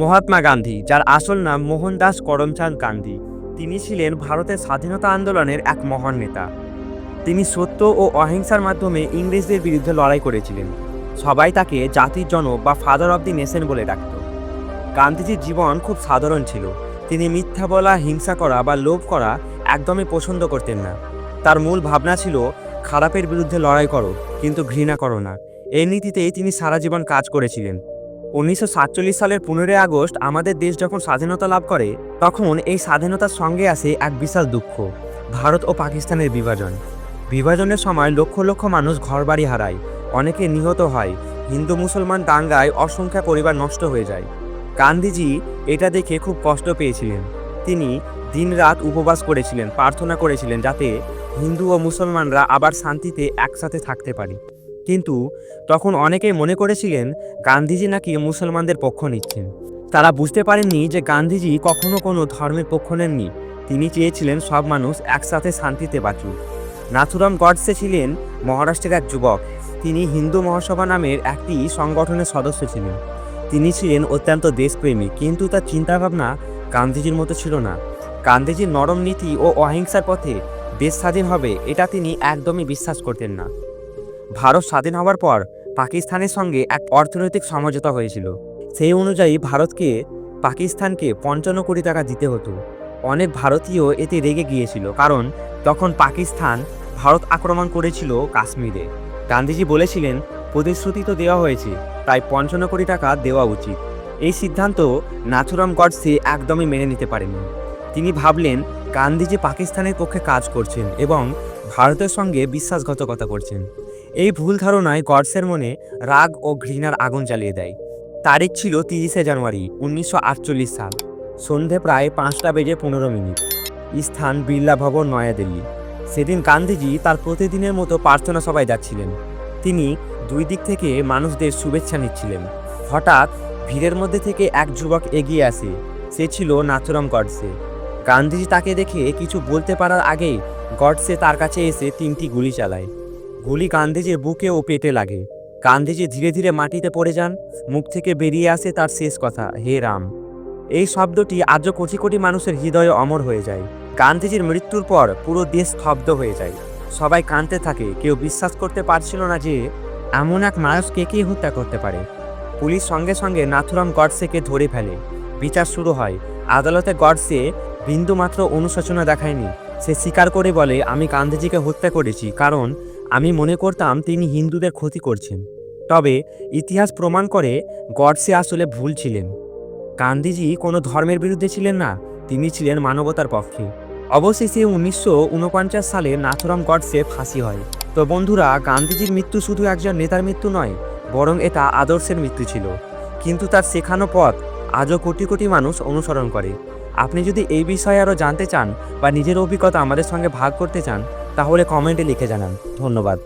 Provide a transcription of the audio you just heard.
মহাত্মা গান্ধী, যার আসল নাম মোহনদাস করমচাঁদ গান্ধী। তিনি ছিলেন ভারতের স্বাধীনতা আন্দোলনের এক মহান নেতা। তিনি সত্য ও অহিংসার মাধ্যমে ইংরেজদের বিরুদ্ধে লড়াই করেছিলেন। সবাই তাকে জাতির জনক বা ফাদার অব দি নেশন বলে ডাকত। গান্ধীজির জীবন খুব সাধারণ ছিল। তিনি মিথ্যা বলা, হিংসা করা বা লোভ করা একদমই পছন্দ করতেন না। তার মূল ভাবনা ছিল, খারাপের বিরুদ্ধে লড়াই করো, কিন্তু ঘৃণা করো না। এই নীতিতেই তিনি সারা জীবন কাজ করেছিলেন। উনিশশো সাতচল্লিশ সালের পনেরোই আগস্ট আমাদের দেশ যখন স্বাধীনতা লাভ করে, তখন এই স্বাধীনতার সঙ্গে আসে এক বিশাল দুঃখ, ভারত ও পাকিস্তানের বিভাজন। বিভাজনের সময় লক্ষ লক্ষ মানুষ ঘরবাড়ি হারায়, অনেকে নিহত হয়, হিন্দু মুসলমান দাঙ্গায় অসংখ্য পরিবার নষ্ট হয়ে যায়। গান্ধীজি এটা দেখে খুব কষ্ট পেয়েছিলেন। তিনি দিনরাত উপবাস করেছিলেন, প্রার্থনা করেছিলেন যাতে হিন্দু ও মুসলমানরা আবার শান্তিতে একসাথে থাকতে পারে। কিন্তু তখন অনেকেই মনে করেছিলেন গান্ধীজি নাকি মুসলমানদের পক্ষ নিচ্ছেন। তারা বুঝতে পারেননি যে গান্ধীজি কখনো কোনো ধর্মের পক্ষ নেননি। তিনি চেয়েছিলেন সব মানুষ একসাথে শান্তিতে বাঁচুক। নাথুরাম গডসে ছিলেন মহারাষ্ট্রের এক যুবক। তিনি হিন্দু মহাসভা নামের একটি সংগঠনের সদস্য ছিলেন। তিনি ছিলেন অত্যন্ত দেশপ্রেমী, কিন্তু তার চিন্তাভাবনা গান্ধীজির মতো ছিল না। গান্ধীজির নরম নীতি ও অহিংসার পথে দেশ স্বাধীন হবে, এটা তিনি একদমই বিশ্বাস করতেন না। ভারত স্বাধীন হওয়ার পর পাকিস্তানের সঙ্গে এক অর্থনৈতিক সমঝোতা হয়েছিল। সেই অনুযায়ী ভারতকে পাকিস্তানকে পঞ্চান্ন কোটি টাকা দিতে হতো। অনেক ভারতীয় এতে রেগে গিয়েছিল কারণ তখন পাকিস্তান ভারত আক্রমণ করেছিল কাশ্মীরে। গান্ধীজি বলেছিলেন, প্রতিশ্রুতি তো দেওয়া হয়েছে, তাই পঞ্চান্ন কোটি টাকা দেওয়া উচিত। এই সিদ্ধান্ত নাথুরাম গডসে একদমই মেনে নিতে পারেনি। তিনি ভাবলেন, গান্ধীজি পাকিস্তানের পক্ষে কাজ করছেন এবং ভারতের সঙ্গে বিশ্বাসঘাতকতা করছেন। এই ভুল ধারণায় গডসের মনে রাগ ও ঘৃণার আগুন জ্বালিয়ে দেয়। তারিখ ছিল তিরিশে জানুয়ারি, উনিশশো আটচল্লিশ সাল। সন্ধে প্রায় পাঁচটা বেজে পনেরো মিনিট। স্থান বিড়লা ভবন, নয়াদিল্লি। সেদিন গান্ধীজি তার প্রতিদিনের মতো প্রার্থনা সভায় যাচ্ছিলেন। তিনি দুই দিক থেকে মানুষদের শুভেচ্ছা নিচ্ছিলেন। হঠাৎ ভিড়ের মধ্যে থেকে এক যুবক এগিয়ে আসে। সে ছিল নাথুরাম গডসে। গান্ধীজি তাকে দেখে কিছু বলতে পারার আগেই গডসে তার কাছে এসে তিনটি গুলি চালায়। গুলি গান্ধীজির বুকে ও পেটে লাগে। গান্ধীজি ধীরে ধীরে মাটিতে পড়ে যান, মুখ থেকে বেরিয়ে আসে তার শেষ কথা, হে রাম। এই শব্দটি আজও কোটি কোটি মানুষের হৃদয়ে অমর হয়ে যায়। গান্ধীজির মৃত্যুর পর পুরো দেশ স্তব্ধ হয়ে যায়। সবাই কাঁদতে থাকে, কেউ বিশ্বাস করতে পারছিল না যে এমন এক মানুষকে কে হত্যা করতে পারে। পুলিশ সঙ্গে সঙ্গে নাথুরাম গডসেকে ধরে ফেলে। বিচার শুরু হয়। আদালতে গডসে বিন্দুমাত্র অনুশোচনা দেখায়নি। সে স্বীকার করে বলে, আমি গান্ধীজিকে হত্যা করেছি, কারণ আমি মনে করতাম তিনি হিন্দুদের ক্ষতি করছেন। তবে ইতিহাস প্রমাণ করে গডসে আসলে ভুল ছিলেন। গান্ধীজি কোনো ধর্মের বিরুদ্ধে ছিলেন না, তিনি ছিলেন মানবতার পক্ষে। অবশেষে উনিশশো উনপঞ্চাশ সালে নাথুরাম গডসে ফাঁসি হয়। তো বন্ধুরা, গান্ধীজির মৃত্যু শুধু একজন নেতার মৃত্যু নয়, বরং এটা আদর্শের মৃত্যু ছিল। কিন্তু তার শেখানো পথ আজও কোটি কোটি মানুষ অনুসরণ করে। আপনি যদি এই বিষয়ে আরও জানতে চান বা নিজের অভিজ্ঞতা আমাদের সঙ্গে ভাগ করতে চান তাহলে কমেন্টে লিখে জানান। ধন্যবাদ।